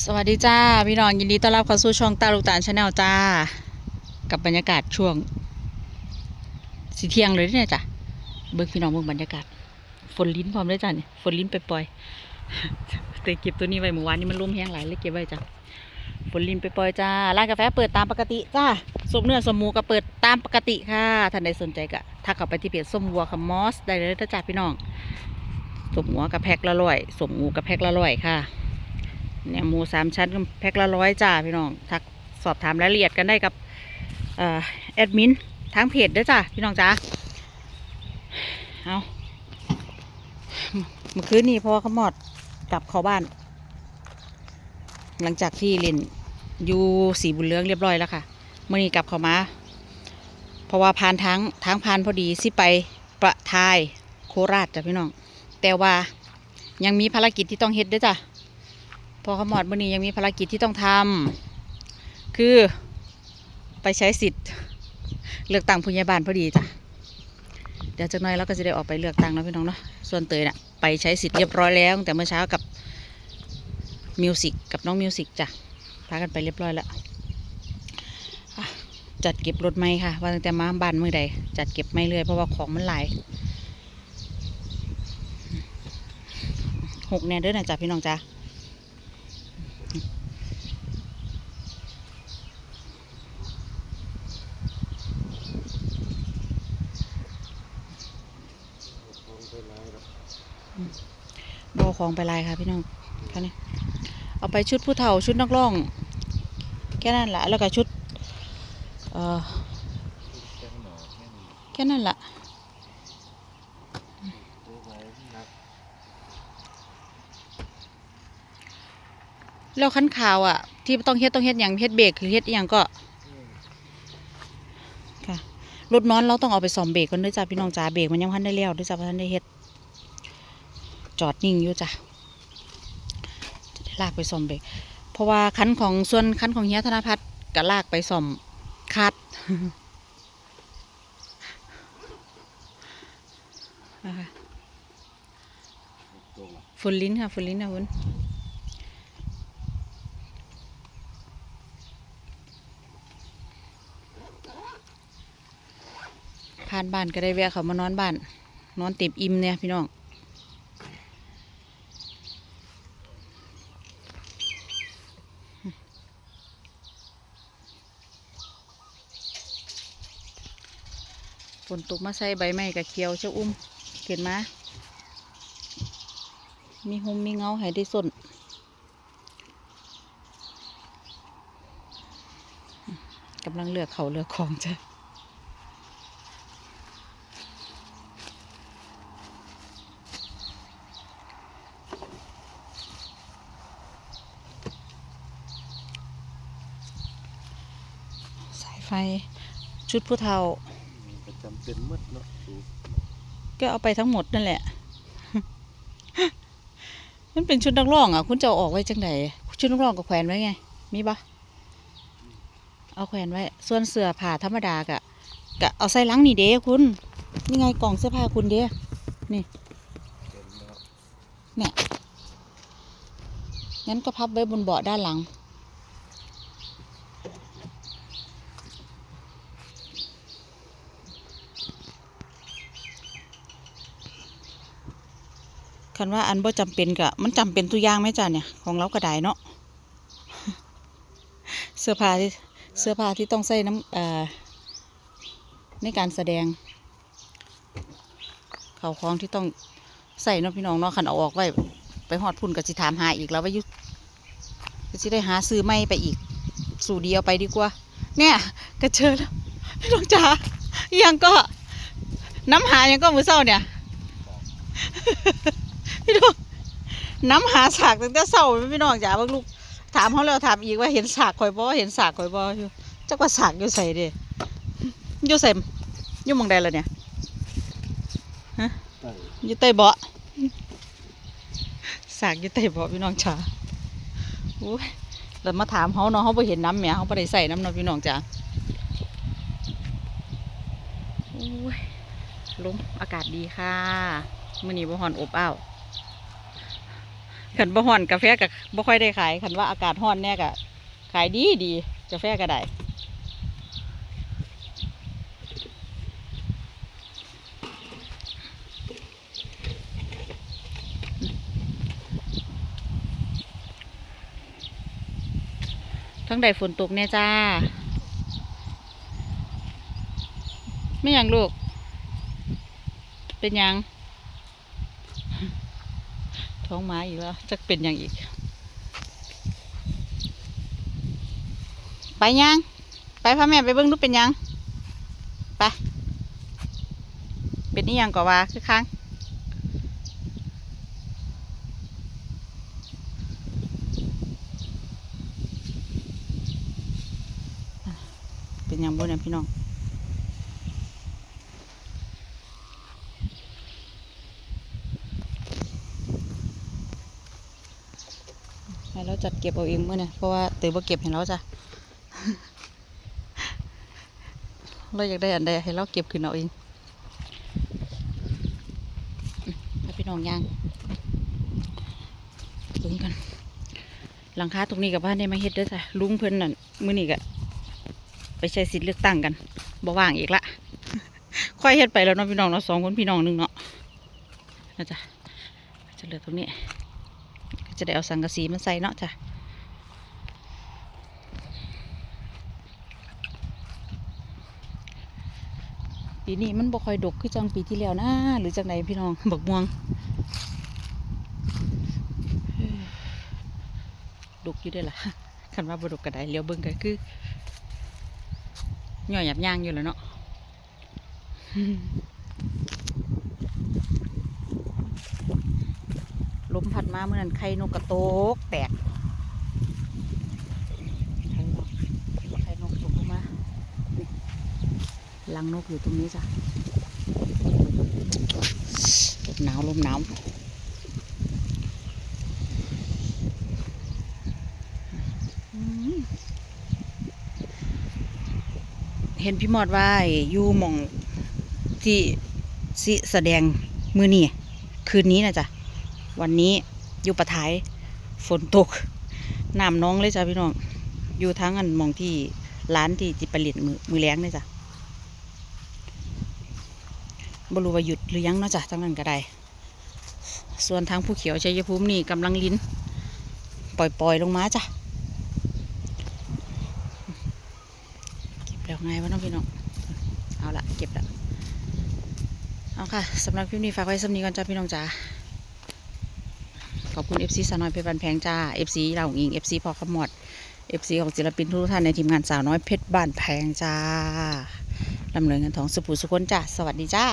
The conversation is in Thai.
สวัสดีจ้าพี่น้องยินดีต้อนรับเข้าสู่ช่องตาลูกตาลชาแนลจ้า กับบรรยากาศช่วงสีเที่ยงเลยเนี่ยจ้ะเบิกพี่น้องเบิกบรรยากาศ ฝนลิ้นพร้อมเลยจ้ะเนี่ยฝนลิ้นไปปล่อยๆแต่เก็บตัวนี้ไว้เมื่อวานนี้มันลมแห้งหลายเลยเก็บไว้จ้ะฝนลิ้นไปปล่อยจ้าร้านกาแฟเปิดตามปกติจ้าสมเนื้อสมหมูก็เปิดตามปกติค่ะท่านใดสนใจก็ทักเข้าไปที่เพจส้มวัวกับมอสได้เลยนะจ้าพี่น้องสมหัวกับแพ็คละร้อยสมหมูกับแพ็คละร้อยค่ะ เนี่ยหมูสามชั้นแพ็คละร้อยจ้าพี่น้องทักสอบถามรายละเอียดกันได้กับอแอดมินทางเพจด้อจ้าพี่น้องจ้าเอาเมื่อคืนนี้พ่อเขาหมอดกลับเข้าบ้าน หลังจากที่เล่นอยู่สีบุญเรืองเรียบร้อยแล้วค่ะเมื่อนี้กลับเข้ามา เพราะว่าผ่านทางทางผ่านพอดีสิไปประทายโคราชจ้ะพี่น้อง แต่ว่ายังมีภารกิจที่ต้องเฮ็ดด้วยจ้ะ พอขมอดมือนี้ยังมีภารกิจที่ต้องทำคือไปใช้สิทธิ์ เลือกตั้งผู้ใหญ่บ้านพอดีจ้ะเดี๋ยวจากน้อยเราก็จะได้ออกไปเลือกตั้งแล้วพี่น้องเนาะส่วนเตยน่ะไปใช้สิทธิ์เรียบร้อยแล้วแต่เมื่อเช้ากับมิวสิกกับน้องมิวสิกจ้ะพากันไปเรียบร้อยแล้วจัดเก็บรถไม่ค่ะว่าตั้งแต่มาบ้านเมื่อใดจัดเก็บไม่เลยเพราะว่าของมันหลายหกแน่เด้อนะจ๊ะพี่น้องจ้ะ บอ ของไปลายค่ะพี่น้องค่ะนี่เอาไปชุดผู้เฒ่าชุดนักร้อง แค่นั้นแหละแล้วก็ชุดเออแค่นั้นแหละแล้วขั้นข่าวอะ ที่ต้องเฮ็ดต้องเฮ็ดอย่างเฮ็ดเบรกหรือเฮ็ดอย่างก็ค่ะรถนอนเราต้องเอาไปซ่อมเบรกก่อนด้วยจ้าพี่น้องจ้าเบรกมันยังพันได้แล้วด้วยจ้าพันได้เฮ็ด จอดนิ่งอยู่จ้ะจะได้ลากไปซ่อมเบรกเพราะว่าคันของส่วนคันของเฮียธนพัฒน์ก็ลากไปซ่อมคัดนะคะฝุ่นลิ้นค่ะฝุ่นลิ้นนะคุณผ่านบ้านก็ได้แวะเขามานอนบ้าน นอนเต็มอิ่มเนี่ยพี่น้อง ฝนตกมาใส่ใบไม้กับเขียวเจ้าอุ้มเห็นมามีหุมมีเงาให้ได้ส้นกำลังเลือกเขาเลือกของจ้ะสายไฟชุดผู้เฒ่า จำเป็นมดเนาะดูก็เอาไปทั้งหมดนั่นแหละ มันเป็นชุดนักร้องอะ คุณจะเอาออกไว้จังไดชุดนักร้องก็แขวนไว้ไง มีปะเอาแขวนไว้ ส่วนเสื้อผ้าธรรมดากะกะเอาใส่ลังนี่เด้คุณ นี่ไงกล่องเสื้อผ้าคุณเด้เป็นแล้วงั้นก็พับไว้บนเบาะด้านหลัง คันว่าอันบ่จำเป็นกะมันจำเป็นตัวอย่างไหมจ้ะเนี่ยของเราก็ได้เนาะเสื้อผ้าที่เสื้อผ้าที่ต้องใส่น้ำอ่อในการแสดงเขาวของที่ต้องใส่เนาะพี่น้องเนาะคันเอาออกไว้ไปหอดพุ่นก็สิถามหาอีกแล้วว่ายุก็สิได้หาซื้อไม่ไปอีก สู่เดียวไปดีกว่า เนี่ยก็เจอแล้วพี่น้องจ๋ายังก็น้ำหายังก็มือเศร้าเนี่ย พี่น้องน้ำหาสากตั้งแต่เศร้าพี่น้องจ๋าบางลูกถามเขาแล้วถามอีกว่าเห็นสากข่อยบ่เห็นสากข่อยบ่อยู่จักว่าสากอยู่ใส่เด้อยู่ใส่อยู่มองใดล่ะเนี่ยตั้งอยู่ใต้เบาะสากอยู่ใต้เบาะพี่น้องจ๋าโอ้ยแล้วมาถามเขาเนาะเขาไปเห็นน้ำแหม่เขาไปได้ใส่น้ำเนาะพี่น้องจ๋าโอ้ยลมอากาศดีค่ะมื่อนี้บ่ฮอนอบอ้าว ขันบ่ฮ้อนกาแฟก็บ่ค่อยได้ขายขันว่าอากาศฮ้อนแน่ก็ขายดีดีกาแฟก็ได้ทั้งใดฝนตกแน่จ้า ไม่ยังลูก เป็นยัง ท้องหม้อีกแล้วจะเป็นหยังอีก ไปยัง ไปพ่อแม่ไปเบิ้งดูเป็นยัง ไป เป็นนี่ยังกว่าคือค้างเป็นยังบ่เนี่ยพี่น้อง ให้เรา จัดเก็บเอาเองเมื่อเนี่ยเพราะว่าต๋อบ่เก็บให้เราจ้ะเราอยากได้อันใดให้เราเก็บขึ้นเอาเองพี่น้องย่างลุงกันหลังคาตรงนี้กับบ้านได้มาเฮ็ดด้อจ้ะลุงเพิ่นนั่นมื้อนี้ก็ไปใช้สิทธิ์เลือกตั้งกันบ่ว่างอีกละค่อยเฮ็ดไปแล้วเนาะพี่น้องเนาะสองคนพี่น้องหนึงเนาะนะจ๊ะจะเหลือตรงนี้ จะได้เอาสังกะสีมาใส่เนาะจ้ะปีนี้มันบ่ค่อยดกคือจังปีที่แล้วนะหรือจังไหนพี่น้องบักม่วงดกอยู่ได้ล่ะคันว่าบ่ดกก็ได้เลี้ยวเบิ่งก็คือย่อยหยับย่างอยู่แล้วเนาะ ลมพัดมาเมื่อนั้นไข่นกกระโตกแตกไข่นกไข่นกตกลงมานี่รังนกอยู่ตรงนี้จ้ะลมหนาวลมหนาวเห็นพี่มอดว่าอยู่มองที่สิแสดงมือนี่คืนนี้นะจ๊ะ วันนี้อยู่ปะทายฝนตกน้ำน้องเลยจ้ะพี่น้อง อยู่ทั้งอันมองที่ร้านที่จิปลียนมือมือแรงเลยจ้ะบรูว่าหยุดหรือยังเนาะจ้ะทั้งนั้นก็ได้ ส่วนทางผู้เขียวชัยภูมินี่กำลังลิ้น ปล่อยๆลงมาจ้ะเก็บแล้วไงวะน้องพี่น้องเอาละเก็บละเอาค่ะสำหรับคลิปนี้ฝากไว้สำนีก่อนจ้าพี่น้องจ้า ขอบคุณ FC สาวน้อยเพชรบันแพงจ้า FC เราอิง FC พอขมวด FC ของศิลปินทุกท่านในทีมงานสาวน้อยเพชรบ้านแพงจ้าลำเนินเงินทองสุภูสุคนจ้า สวัสดีจ้า